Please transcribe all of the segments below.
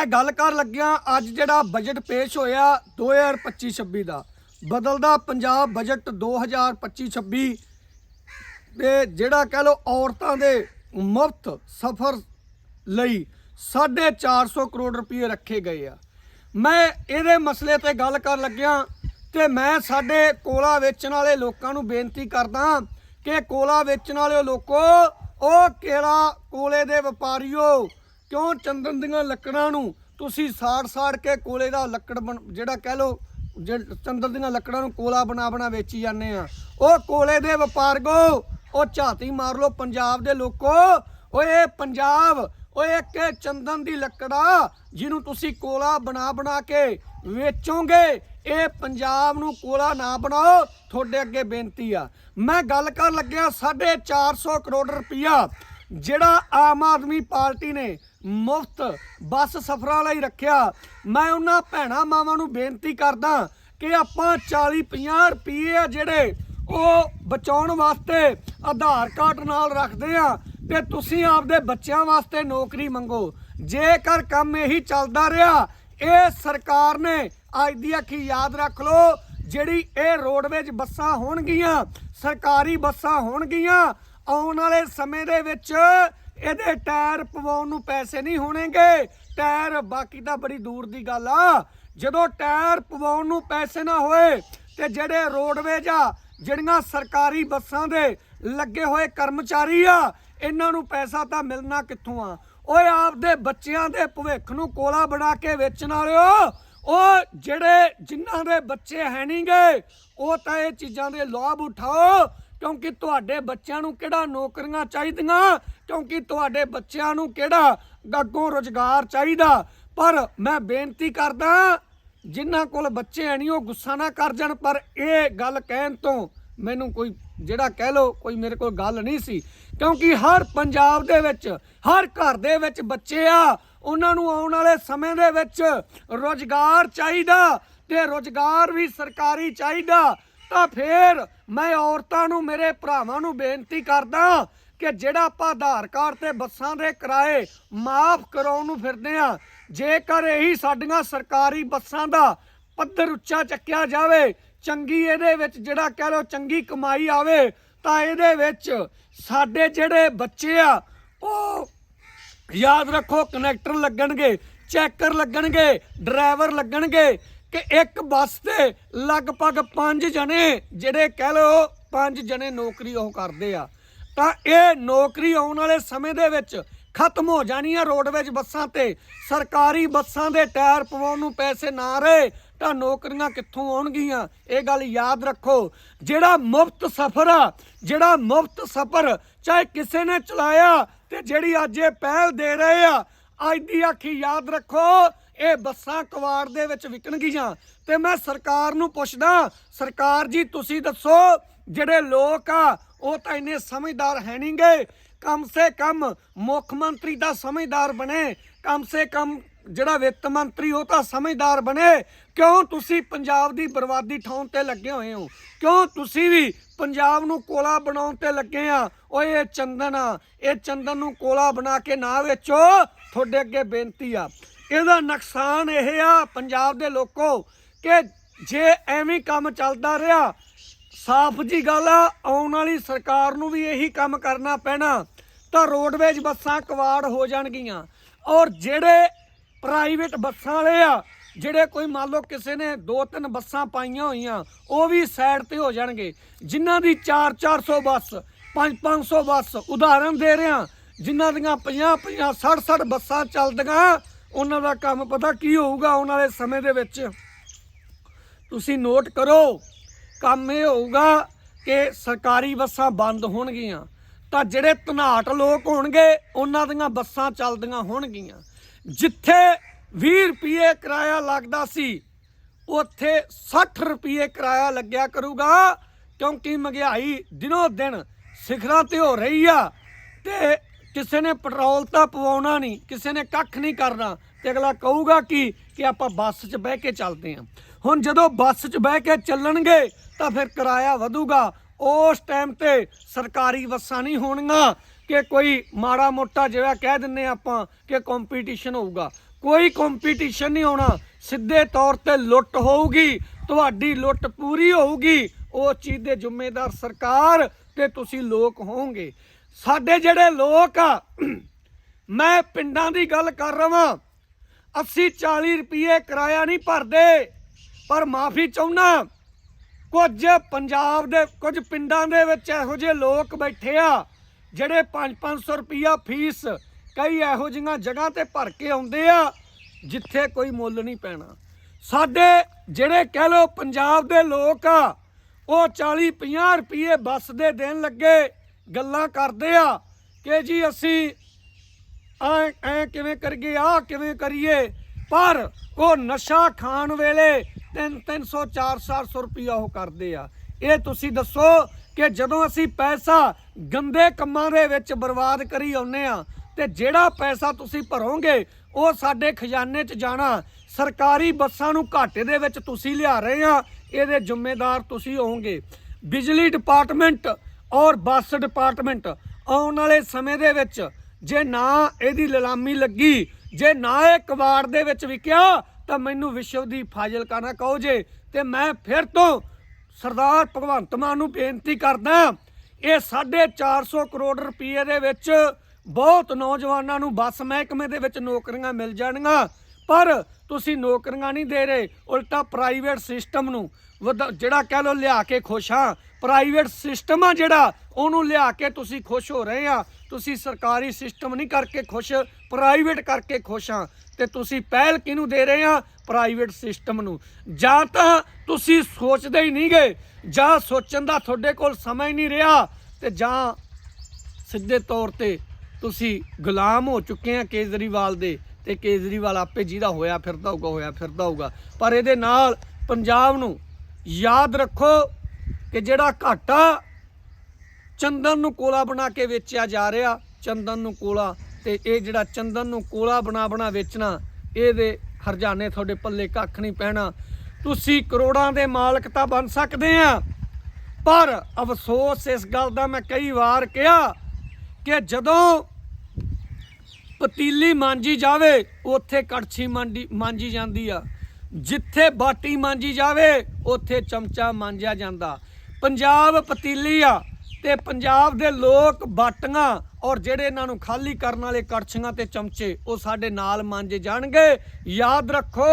ਮੈਂ ਗੱਲ ਕਰਨ ਲੱਗਿਆ ਅੱਜ ਜਿਹੜਾ ਬਜਟ ਪੇਸ਼ ਹੋਇਆ 2025-26 ਦਾ, ਬਦਲਦਾ ਪੰਜਾਬ ਬਜਟ 2025-26 ਤੇ ਜਿਹੜਾ ਕਹਿ ਲੋ ਔਰਤਾਂ ਦੇ ਮੁਫਤ ਸਫ਼ਰ ਲਈ 450 ਕਰੋੜ ਰੁਪਏ ਰੱਖੇ ਗਏ ਆ। ਮੈਂ ਇਹਦੇ ਮਸਲੇ ਤੇ ਗੱਲ ਕਰਨ ਲੱਗਿਆ ਤੇ ਮੈਂ ਸਾਡੇ ਕੋਲਾ ਵੇਚਣ ਵਾਲੇ ਲੋਕਾਂ ਨੂੰ ਬੇਨਤੀ ਕਰਦਾ ਕਿ ਕੋਲਾ ਵੇਚਣ ਵਾਲਿਓ ਲੋਕੋ, ਉਹ ਕਿਹੜਾ ਕੋਲੇ ਦੇ ਵਪਾਰੀਓ ਕਿਉਂ ਚੰਦਨ ਦੀਆਂ ਲੱਕੜਾਂ ਨੂੰ ਤੁਸੀਂ ਸਾੜ-ਸਾੜ ਕੇ ਕੋਲੇ ਦਾ ਲੱਕੜ ਬਣ- ਜਿਹੜਾ ਕਹਿ ਲੋ ਚੰਦਨ ਦੀਆਂ ਲੱਕੜਾਂ ਨੂੰ ਕੋਲਾ ਬਣਾ ਬਣਾ ਵੇਚੀ ਜਾਂਦੇ ਆ। ਉਹ ਕੋਲੇ ਦੇ ਵਪਾਰਗੋ, ਉਹ ਝਾਤੀ ਮਾਰ ਲੋ ਪੰਜਾਬ ਦੇ ਲੋਕੋ। ਓਏ ਇਹ ਪੰਜਾਬ, ਓਏ ਇੱਕ ਚੰਦਨ ਦੀ ਲੱਕੜਾ ਜਿਹਨੂੰ ਤੁਸੀਂ ਕੋਲਾ ਬਣਾ ਬਣਾ ਕੇ ਵੇਚੋਗੇ, ਇਹ ਪੰਜਾਬ ਨੂੰ ਕੋਲਾ ਨਾ ਬਣਾਓ, ਤੁਹਾਡੇ ਅੱਗੇ ਬੇਨਤੀ ਆ। ਮੈਂ ਗੱਲ ਕਰਨ ਲੱਗਿਆ 450 ਕਰੋੜ ਰੁਪਇਆ ਜਿਹੜਾ ਆਮ ਆਦਮੀ ਪਾਰਟੀ ਨੇ ਮੁਫਤ ਬੱਸ ਸਫ਼ਰਾਂ ਲਈ ਰੱਖਿਆ, ਮੈਂ ਉਹਨਾਂ ਭੈਣਾ ਮਾਵਾਂ ਨੂੰ ਬੇਨਤੀ ਕਰਦਾ ਕਿ ਆਪਾਂ 40 50 ਰੁਪਏ ਆ ਜਿਹੜੇ ਉਹ ਬਚਾਉਣ ਵਾਸਤੇ ਆਧਾਰ ਕਾਰਡ ਨਾਲ ਰੱਖਦੇ ਆ ਤੇ ਤੁਸੀਂ ਆਪਦੇ ਬੱਚਿਆਂ ਵਾਸਤੇ ਨੌਕਰੀ ਮੰਗੋ। ਜੇਕਰ ਕੰਮ ਇਹੀ ਚੱਲਦਾ ਰਿਹਾ, ਇਹ ਸਰਕਾਰ ਨੇ ਅੱਜ ਦੀ ਅੱਖੀ ਯਾਦ ਰੱਖ ਲਓ, ਜਿਹੜੀ ਇਹ ਰੋਡਵੇਜ ਬੱਸਾਂ ਹੋਣਗੀਆਂ, ਸਰਕਾਰੀ ਬੱਸਾਂ ਹੋਣਗੀਆਂ ਆਉਣ ਵਾਲੇ ਸਮੇਂ ਦੇ ਵਿੱਚ ਇਹਦੇ ਟਾਇਰ ਪਵਾਉਣ ਨੂੰ ਪੈਸੇ ਨਹੀਂ ਹੋਣਗੇ। ਟਾਇਰ ਬਾਕੀ ਤਾਂ ਬੜੀ ਦੂਰ ਦੀ ਗੱਲ ਆ। ਜਦੋਂ ਟਾਇਰ ਪਵਾਉਣ ਨੂੰ ਪੈਸੇ ਨਾ ਹੋਏ, ਤੇ ਜਿਹੜੇ ਰੋਡਵੇਜ ਆ, ਜਿਹੜੀਆਂ ਸਰਕਾਰੀ ਬੱਸਾਂ ਦੇ ਲੱਗੇ ਹੋਏ ਕਰਮਚਾਰੀ ਆ, ਇਹਨਾਂ ਨੂੰ ਪੈਸਾ ਤਾਂ ਮਿਲਣਾ ਕਿੱਥੋਂ ਆ? ਓਏ ਆਪਦੇ ਬੱਚਿਆਂ ਦੇ ਭਵਿੱਖ ਨੂੰ ਕੋਲਾ ਬਣਾ ਕੇ ਵੇਚਣ ਵਾਲਿਓ, ਉਹ ਜਿਹੜੇ ਜਿਨ੍ਹਾਂ ਦੇ ਬੱਚੇ ਹੈ ਨਹੀਂਗੇ ਉਹ ਤਾਂ ਇਹ ਚੀਜ਼ਾਂ ਦੇ ਲਾਭ ਉਠਾਓ। ਕਿਉਂਕਿ ਤੁਹਾਡੇ ਬੱਚਿਆਂ ਨੂੰ ਕਿਹੜਾ ਨੌਕਰੀਆਂ ਚਾਹੀਦੀਆਂ? ਕਿਉਂਕਿ ਤੁਹਾਡੇ ਬੱਚਿਆਂ ਨੂੰ ਕਿਹੜਾ ਗੱਗੋਂ ਰੋਜ਼ਗਾਰ ਚਾਹੀਦਾ? ਪਰ ਮੈਂ ਬੇਨਤੀ ਕਰਦਾ, ਜਿਨ੍ਹਾਂ ਕੋਲ ਬੱਚੇ ਹੈ ਨਹੀਂ ਉਹ ਗੁੱਸਾ ਨਾ ਕਰ ਜਾਣ, ਪਰ ਇਹ ਗੱਲ ਕਹਿਣ ਤੋਂ ਮੈਨੂੰ ਕੋਈ, ਜਿਹੜਾ ਕਹਿ ਲੋ ਕੋਈ ਮੇਰੇ ਕੋਲ ਗੱਲ ਨਹੀਂ ਸੀ। ਕਿਉਂਕਿ ਹਰ ਪੰਜਾਬ ਦੇ ਵਿੱਚ, ਹਰ ਘਰ ਦੇ ਵਿੱਚ ਬੱਚੇ ਆ, ਉਹਨਾਂ ਨੂੰ ਆਉਣ ਵਾਲੇ ਸਮੇਂ ਦੇ ਵਿੱਚ ਰੋਜ਼ਗਾਰ ਚਾਹੀਦਾ ਤੇ ਰੋਜ਼ਗਾਰ ਵੀ ਸਰਕਾਰੀ ਚਾਹੀਦਾ। ਤਾਂ ਫੇਰ ਮੈਂ ਔਰਤਾਂ ਨੂੰ, ਮੇਰੇ ਭਰਾਵਾਂ ਨੂੰ ਬੇਨਤੀ ਕਰਦਾ ਕਿ ਜਿਹੜਾ ਆਪਾਂ ਆਧਾਰ ਕਾਰਡ ਤੇ ਬੱਸਾਂ ਦੇ ਕਿਰਾਏ ਮਾਫ ਕਰਾਉਣ ਨੂੰ ਫਿਰਦੇ ਆ ਜੇਕਰ ਇਹੀ ਸਾਡੀਆਂ ਸਰਕਾਰੀ ਬੱਸਾਂ ਦਾ ਪੱਧਰ ਉੱਚਾ ਚੱਕਿਆ ਜਾਵੇ, ਚੰਗੀ ਇਹਦੇ ਵਿੱਚ ਜਿਹੜਾ ਕਹਿ ਲਓ ਚੰਗੀ ਕਮਾਈ ਆਵੇ, ਤਾਂ ਇਹਦੇ ਵਿੱਚ ਸਾਡੇ ਜਿਹੜੇ ਬੱਚੇ ਆ, ਉਹ ਯਾਦ ਰੱਖੋ, ਕਨੈਕਟਰ ਲੱਗਣਗੇ, ਚੈਕਰ ਲੱਗਣਗੇ, ਡਰਾਈਵਰ ਲੱਗਣਗੇ ਕਿ ਇੱਕ ਬੱਸ ਤੇ ਲਗਭਗ 5 ਜਣੇ, ਜਿਹੜੇ ਕਹਿ ਲਓ 5 ਜਣੇ ਨੌਕਰੀ ਉਹ ਕਰਦੇ ਆ, ਤਾਂ ਇਹ ਨੌਕਰੀ ਆਉਣ ਵਾਲੇ ਸਮੇਂ ਦੇ ਵਿੱਚ ਖਤਮ ਹੋ ਜਾਣੀ ਆ ਰੋਡਵੇਜ ਬੱਸਾਂ ਤੇ। ਸਰਕਾਰੀ ਬੱਸਾਂ ਦੇ ਟਾਇਰ ਪਵਾਉਣ ਨੂੰ ਪੈਸੇ ਨਾ ਰਹੇ, ਤਾਂ ਨੌਕਰੀਆਂ ਕਿੱਥੋਂ ਆਉਣਗੀਆਂ? ਇਹ ਗੱਲ ਯਾਦ ਰੱਖੋ। ਜਿਹੜਾ ਮੁਫਤ ਸਫ਼ਰ ਆ, ਜਿਹੜਾ ਮੁਫਤ ਸਫ਼ਰ ਚਾਹੇ ਕਿਸੇ ਨੇ ਚਲਾਇਆ ਤੇ ਜਿਹੜੀ ਅੱਜ ਇਹ ਪਹਿਲ ਦੇ ਰਹੇ ਆ, ਅੱਜ ਦੀ ਆਖੀ ਯਾਦ ਰੱਖੋ ਇਹ ਬੱਸਾਂ ਕਵਾੜ ਦੇ ਵਿੱਚ ਵਿਕਣਗੀਆਂ। ਤੇ ਮੈਂ ਸਰਕਾਰ ਨੂੰ ਪੁੱਛਦਾ, ਸਰਕਾਰ ਜੀ, ਤੁਸੀਂ ਦੱਸੋ, ਜਿਹੜੇ ਲੋਕ ਆ, ਉਹ ਤਾਂ ਇੰਨੇ ਸਮਝਦਾਰ ਹੈ ਨਹੀਂਗੇ ਕਮ ਸੇ ਕਮ ਮੁੱਖ ਮੰਤਰੀ ਦਾ ਸਮਝਦਾਰ ਬਣੇ। ਕਮ ਸੇ ਕਮ ਜਿਹੜਾ ਵਿੱਤ ਮੰਤਰੀ, ਉਹ ਤਾਂ ਸਮਝਦਾਰ ਬਣੇ। ਕਿਉਂ ਤੁਸੀਂ ਪੰਜਾਬ ਦੀ ਬਰਬਾਦੀ ਠਾਉਣ ਤੇ ਲੱਗੇ ਹੋਏ ਹੋ? ਕਿਉਂ ਤੁਸੀਂ ਵੀ ਪੰਜਾਬ ਨੂੰ ਕੋਲਾ ਬਣਾਉਣ ਤੇ ਲੱਗੇ ਆ? ਓਏ, ਇਹ ਚੰਦਨ ਆ। ਇਹ ਚੰਦਨ ਨੂੰ ਕੋਲਾ ਬਣਾ ਕੇ ਨਾ ਵੇਚੋ। ਤੁਹਾਡੇ ਅੱਗੇ ਬੇਨਤੀ ਆ। ਇਹਦਾ ਨੁਕਸਾਨ ਇਹ ਆ ਪੰਜਾਬ ਦੇ ਲੋਕੋ ਕਿ ਜੇ ਐਵੇਂ ਕੰਮ ਚੱਲਦਾ ਰਿਹਾ, ਸਾਫ਼ ਜੀ ਗੱਲ ਆ, ਆਉਣ ਵਾਲੀ ਸਰਕਾਰ ਨੂੰ ਵੀ ਇਹੀ ਕੰਮ ਕਰਨਾ ਪੈਣਾ, ਤਾਂ ਰੋਡਵੇਜ ਬੱਸਾਂ ਕਵਾੜ ਹੋ ਜਾਣਗੀਆਂ। ਔਰ ਜਿਹੜੇ ਪ੍ਰਾਈਵੇਟ ਬੱਸਾਂ ਵਾਲੇ ਆ, ਜਿਹੜੇ ਕੋਈ ਮੰਨ ਲਓ ਕਿਸੇ ਨੇ ਦੋ ਤਿੰਨ ਬੱਸਾਂ ਪਾਈਆਂ ਹੋਈਆਂ, ਉਹ ਵੀ ਸਾਈਡ ਤੇ ਹੋ ਜਾਣਗੇ। ਜਿਨ੍ਹਾਂ ਦੀ 4-400 ਬੱਸ 5-500 ਬੱਸ ਉਦਾਹਰਨ ਦੇ ਰਿਹਾ, ਜਿਨ੍ਹਾਂ ਦੀਆਂ 50-50 60-60 ਬੱਸਾਂ ਚੱਲਦੀਆਂ ਉਹਨਾਂ ਦਾ ਕੰਮ ਪਤਾ ਕੀ ਹੋਊਗਾ ਆਉਣ ਵਾਲੇ ਸਮੇਂ ਦੇ ਵਿੱਚ? ਤੁਸੀਂ ਨੋਟ ਕਰੋ, ਕੰਮ ਇਹ ਹੋਊਗਾ ਕਿ ਸਰਕਾਰੀ ਬੱਸਾਂ ਬੰਦ ਹੋਣਗੀਆਂ। ਤਾਂ ਜਿਹੜੇ ਧਨਾਟ ਲੋਕ ਹੋਣਗੇ, ਉਹਨਾਂ ਦੀਆਂ ਬੱਸਾਂ ਚੱਲਦੀਆਂ ਹੋਣਗੀਆਂ। ਜਿੱਥੇ 20 ਰੁਪਏ ਕਿਰਾਇਆ ਲੱਗਦਾ ਸੀ, ਉੱਥੇ 60 ਰੁਪਏ ਕਿਰਾਇਆ ਲੱਗਿਆ ਕਰੂਗਾ, ਕਿਉਂਕਿ ਮਹਿੰਗਾਈ ਦਿਨੋ ਦਿਨ ਸਿਖਰਾਂ ਤੇ ਹੋ ਰਹੀ ਆ। ਤੇ ਕਿਸੇ ਨੇ ਪੈਟਰੋਲ ਤਾਂ ਪਵਾਉਣਾ ਨਹੀਂ, ਕਿਸੇ ਨੇ ਕੱਖ ਨਹੀਂ ਕਰਨਾ। ਤੇ ਅਗਲਾ ਕਹੂਗਾ ਕਿ? ਕਿ ਆਪਾਂ ਬੱਸ 'ਚ ਬਹਿ ਕੇ ਚੱਲਦੇ ਹਾਂ ਹੁਣ ਜਦੋਂ ਬੱਸ 'ਚ ਬਹਿ ਕੇ ਚੱਲਣਗੇ, ਤਾਂ ਫਿਰ ਕਿਰਾਇਆ ਵਧੂਗਾ। ਉਸ ਟਾਈਮ ਤੇ ਸਰਕਾਰੀ ਬੱਸਾਂ ਨਹੀਂ ਹੋਣਗੀਆਂ ਕਿ ਕੋਈ ਮਾੜਾ ਮੋਟਾ ਜਿਹੜਾ ਕਹਿ ਦਿੰਨੇ ਆਪਾਂ ਕਿ ਕੰਪੀਟੀਸ਼ਨ ਹੋਊਗਾ। ਕੋਈ ਕੰਪੀਟੀਸ਼ਨ ਨਹੀਂ ਹੋਣਾ। ਸਿੱਧੇ ਤੌਰ ਤੇ ਲੁੱਟ ਹੋਊਗੀ। ਤੁਹਾਡੀ ਲੁੱਟ ਪੂਰੀ ਹੋਊਗੀ। ਉਹ ਚੀਜ਼ ਦੇ ਜ਼ਿੰਮੇਦਾਰ ਸਰਕਾਰ ਤੇ ਤੁਸੀਂ ਲੋਕ ਹੋਵੋਗੇ। ਸਾਡੇ ਜਿਹੜੇ ਲੋਕ ਆ, ਮੈਂ ਪਿੰਡਾਂ ਦੀ ਗੱਲ ਕਰ ਰਹਾ 80 40 ਰੁਪਏ ਕਿਰਾਇਆ ਨਹੀਂ ਭਰਦੇ, ਪਰ ਮਾਫੀ ਚਾਹੁੰਨਾ ਕੁਝ ਪੰਜਾਬ ਦੇ, ਕੁਝ ਪਿੰਡਾਂ ਦੇ ਵਿੱਚ ਇਹੋ ਜਿਹੇ ਲੋਕ ਬੈਠੇ ਆ, ਜਿਹੜੇ 5-500 ਰੁਪਿਆ ਫੀਸ ਕਈ ਇਹੋ ਜਿਹੀਆਂ ਜਗ੍ਹਾ ਤੇ ਭਰ ਕੇ ਆਉਂਦੇ ਆ, ਜਿੱਥੇ ਕੋਈ ਮੁੱਲ ਨਹੀਂ ਪੈਣਾ। ਸਾਡੇ ਜਿਹੜੇ ਕਹਿ ਲੋ ਪੰਜਾਬ ਦੇ ਲੋਕ ਆ, ਉਹ 40-50 ਰੁਪਏ ਬੱਸ ਦੇ ਦੇਣ ਲੱਗੇ, ਗੱਲਾਂ ਕਰਦੇ ਆ ਕਿ ਜੀ ਅਸੀਂ ਐ ਐ ਕਿਵੇਂ ਕਰੀਏ ਆ ਕਿਵੇਂ ਕਰੀਏ? ਪਰ ਉਹ ਨਸ਼ਾ ਖਾਣ ਵੇਲੇ 3 300 400 ਰੁਪਇਆ ਉਹ ਕਰਦੇ ਆ। ਇਹ ਤੁਸੀਂ ਦੱਸੋ ਕਿ ਜਦੋਂ ਅਸੀਂ ਪੈਸਾ ਗੰਦੇ ਕੰਮਾਂ ਦੇ ਵਿੱਚ ਬਰਬਾਦ ਕਰੀ ਆਉਨੇ ਆ, ਤੇ ਜਿਹੜਾ ਪੈਸਾ ਤੁਸੀਂ ਭਰੋਗੇ, ਉਹ ਸਾਡੇ ਖਜ਼ਾਨੇ 'ਚ ਜਾਣਾ। ਸਰਕਾਰੀ ਬੱਸਾਂ ਨੂੰ ਘਾਟੇ ਦੇ ਵਿੱਚ ਤੁਸੀਂ ਲਿਆ ਰਹੇ ਆ, ਇਹਦੇ ਜ਼ਿੰਮੇਦਾਰ ਤੁਸੀਂ ਹੋਵੋਗੇ। ਬਿਜਲੀ ਡਿਪਾਰਟਮੈਂਟ ਔਰ ਬੱਸ ਡਿਪਾਰਟਮੈਂਟ ਆਉਣ ਵਾਲੇ ਸਮੇਂ ਦੇ ਵਿੱਚ ਜੇ ਨਾ ਇਹਦੀ ਲਲਾਮੀ ਲੱਗੀ, ਜੇ ਨਾ ਇਹ ਕਬਾੜ ਦੇ ਵਿੱਚ ਵਿਕਿਆ, ਤਾਂ ਮੈਨੂੰ ਵਿਸ਼ਵ ਦੀ ਫਾਜ਼ਿਲਕਾ ਨਾ ਕਹੋ ਜੇ। ਤੇ ਮੈਂ ਫਿਰ ਤੋਂ ਸਰਦਾਰ ਭਗਵੰਤ ਮਾਨ ਨੂੰ ਬੇਨਤੀ ਕਰਦਾ ਇਹ 450 ਕਰੋੜ ਰੁਪਏ ਦੇ ਵਿੱਚ ਬਹੁਤ ਨੌਜਵਾਨਾਂ ਨੂੰ ਬੱਸ ਮਹਿਕਮੇ ਦੇ ਵਿੱਚ ਨੌਕਰੀਆਂ ਮਿਲ ਜਾਣਗੀਆਂ। ਪਰ ਤੁਸੀਂ ਨੌਕਰੀਆਂ ਨਹੀਂ ਦੇ ਰਹੇ, ਉਲਟਾ ਪ੍ਰਾਈਵੇਟ ਸਿਸਟਮ ਨੂੰ ਵਧ- ਜਿਹੜਾ ਕਹਿ ਲੋ ਲਿਆ ਕੇ ਖੁਸ਼ ਹਾਂ, ਪ੍ਰਾਈਵੇਟ ਸਿਸਟਮ ਆ ਜਿਹੜਾ ਉਹਨੂੰ ਲਿਆ ਕੇ ਤੁਸੀਂ ਖੁਸ਼ ਹੋ ਰਹੇ ਆ। ਤੁਸੀਂ ਸਰਕਾਰੀ ਸਿਸਟਮ ਨਹੀਂ ਕਰਕੇ ਖੁਸ਼ ਪ੍ਰਾਈਵੇਟ ਕਰਕੇ ਖੁਸ਼ ਆ। ਤੇ ਤੁਸੀਂ ਪਹਿਲ ਕਿਹਨੂੰ ਦੇ ਰਹੇ ਆ? ਪ੍ਰਾਈਵੇਟ ਸਿਸਟਮ ਨੂੰ। ਜਾਂ ਤਾਂ ਤੁਸੀਂ ਸੋਚਦੇ ਹੀ ਨਹੀਂ ਗਏ ਜਾਂ ਸੋਚਣ ਦਾ ਤੁਹਾਡੇ ਕੋਲ ਸਮਾਂ ਹੀ ਨਹੀਂ ਰਿਹਾ, ਤੇ ਜਾਂ ਸਿੱਧੇ ਤੌਰ ਤੇ ਤੁਸੀਂ ਗੁਲਾਮ ਹੋ ਚੁੱਕੇ ਆ ਕੇਜਰੀਵਾਲ ਦੇ, ਤੇ ਕੇਜਰੀਵਾਲ ਆਪੇ ਜਿਹਦਾ ਹੋਇਆ ਫਿਰਦਾ ਹੋਊਗਾ, ਹੋਇਆ ਫਿਰਦਾ ਹੋਊਗਾ। ਪਰ ਇਹਦੇ ਨਾਲ ਪੰਜਾਬ ਨੂੰ ਯਾਦ ਰੱਖੋ ਕਿ ਜਿਹੜਾ ਘਾਟਾ ਚੰਦਨ ਨੂੰ ਕੋਲਾ ਬਣਾ ਕੇ ਵੇਚਿਆ ਜਾ ਰਿਹਾ। ਚੰਦਨ ਨੂੰ ਕੋਲਾ ਤੇ ਇਹ ਜਿਹੜਾ ਚੰਦਨ ਨੂੰ ਕੋਲਾ ਬਣਾ ਬਣਾ ਵੇਚਣਾ, ਇਹਦੇ ਹਰਜਾਨੇ ਤੁਹਾਡੇ ਪੱਲੇ ਕੱਖ ਨਹੀਂ ਪੈਣਾ। ਤੁਸੀਂ ਕਰੋੜਾਂ ਦੇ ਮਾਲਕ ਤਾਂ ਬਣ ਸਕਦੇ ਆ। ਪਰ ਅਫਸੋਸ ਇਸ ਗੱਲ ਦਾ ਮੈਂ ਕਈ ਵਾਰ ਕਿਹਾ ਕਿ ਜਦੋਂ ਪਤੀਲੀ ਮਾਂਜੀ ਜਾਵੇ, ਉੱਥੇ ਕੜਛੀ ਮਾਂਡੀ ਮਾਂਜੀ ਜਾਂਦੀ ਆ। ਜਿੱਥੇ ਬਾਟੀ ਮਾਂਜੀ ਜਾਵੇ, ਉੱਥੇ ਚਮਚਾ ਮਾਂਜਿਆ ਜਾਂਦਾ। ਪੰਜਾਬ ਪਤੀਲੀ ਆ। ਤੇ ਪੰਜਾਬ ਦੇ ਲੋਕ ਬਾਟੀਆਂ ਔਰ ਜਿਹੜੇ ਇਹਨਾਂ ਨੂੰ ਖਾਲੀ ਕਰਨ ਵਾਲੇ ਕੜਛੀਆਂ ਤੇ ਚਮਚੇ, ਉਹ ਸਾਡੇ ਨਾਲ ਮਾਂਜੇ ਜਾਣਗੇ। ਯਾਦ ਰੱਖੋ,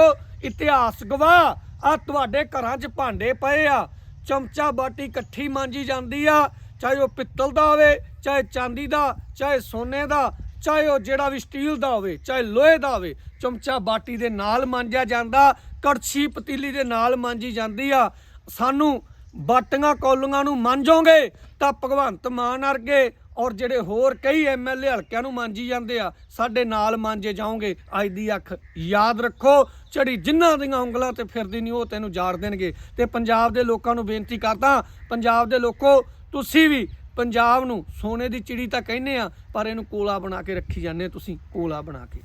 ਇਤਿਹਾਸ ਗਵਾਹ, ਆ ਤੁਹਾਡੇ ਘਰਾਂ 'ਚ ਭਾਂਡੇ ਪਏ ਆ। ਚਮਚਾ ਬਾਟੀ ਇਕੱਠੀ ਮਾਂਜੀ ਜਾਂਦੀ ਆ, ਚਾਹੇ ਉਹ ਪਿੱਤਲ ਦਾ ਹੋਵੇ, ਚਾਹੇ ਚਾਂਦੀ ਦਾ, ਚਾਹੇ ਸੋਨੇ ਦਾ, ਚਾਹੇ ਉਹ ਜਿਹੜਾ ਵੀ ਸਟੀਲ ਦਾ ਹੋਵੇ, ਚਾਹੇ ਲੋਹੇ ਦਾ ਹੋਵੇ, ਚਮਚਾ ਬਾਟੀ ਦੇ ਨਾਲ ਮਾਂਜਿਆ ਜਾਂਦਾ, ਕੜਛੀ ਪਤੀਲੀ ਦੇ ਨਾਲ ਮਾਂਜੀ ਜਾਂਦੀ ਆ। ਸਾਨੂੰ ਬਾਟੀਆਂ ਕੌਲੀਆਂ ਨੂੰ ਮਾਂਜੋਗੇ ਤਾਂ ਭਗਵੰਤ ਮਾਨ ਵਰਗੇ ਔਰ ਜਿਹੜੇ ਹੋਰ ਕਈ ਐਮਐਲਏ ਹਲਕਿਆਂ ਨੂੰ ਮਾਂਜੀ ਜਾਂਦੇ ਆ, ਸਾਡੇ ਨਾਲ ਮਾਂਜੇ ਜਾਓਗੇ। ਅੱਜ ਦੀ ਅੱਖ ਯਾਦ ਰੱਖੋ ਚੜੀ ਜਿਨ੍ਹਾਂ ਦੀਆਂ ਉਂਗਲਾਂ ਤੇ ਫਿਰਦੀ ਨਹੀਂ ਉਹ ਤੈਨੂੰ ਜਾੜ ਦੇਣਗੇ। ਤੇ ਪੰਜਾਬ ਦੇ ਲੋਕਾਂ ਨੂੰ ਬੇਨਤੀ ਕਰਦਾ, ਪੰਜਾਬ ਦੇ ਲੋਕੋ, ਤੁਸੀਂ ਵੀ ਪੰਜਾਬ ਨੂੰ ਸੋਨੇ ਦੀ ਚਿੜੀ ਤਾਂ ਕਹਿੰਦੇ ਆ, ਪਰ ਇਹਨੂੰ ਕੋਲਾ ਬਣਾ ਕੇ ਰੱਖੀ ਜਾਂਦੇ ਤੁਸੀਂ, ਕੋਲਾ ਬਣਾ ਕੇ।